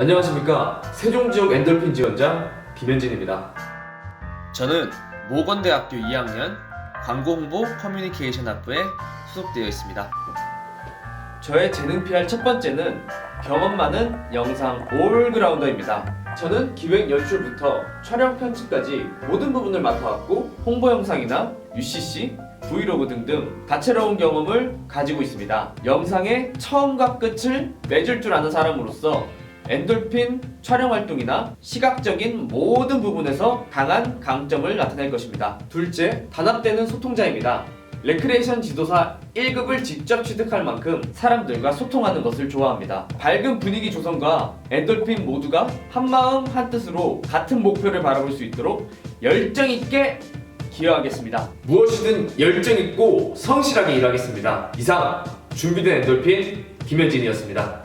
안녕하십니까 세종지역 엔돌핀 지원자 김현진입니다. 저는 모건대학교 2학년 광고홍보 커뮤니케이션 학부에 소속되어 있습니다. 저의 재능 PR 첫 번째는 경험 많은 영상 올그라운더입니다. 저는 기획 연출부터 촬영 편집까지 모든 부분을 맡아왔고 홍보 영상이나 UCC, 브이로그 등등 다채로운 경험을 가지고 있습니다. 영상의 처음과 끝을 맺을 줄 아는 사람으로서 엔돌핀 촬영 활동이나 시각적인 모든 부분에서 강한 강점을 나타낼 것입니다. 둘째, 단합되는 소통자입니다. 레크레이션 지도사 1급을 직접 취득할 만큼 사람들과 소통하는 것을 좋아합니다. 밝은 분위기 조성과 엔돌핀 모두가 한마음 한뜻으로 같은 목표를 바라볼 수 있도록 열정 있게 기여하겠습니다. 무엇이든 열정 있고 성실하게 일하겠습니다. 이상 준비된 엔돌핀 김현진이었습니다.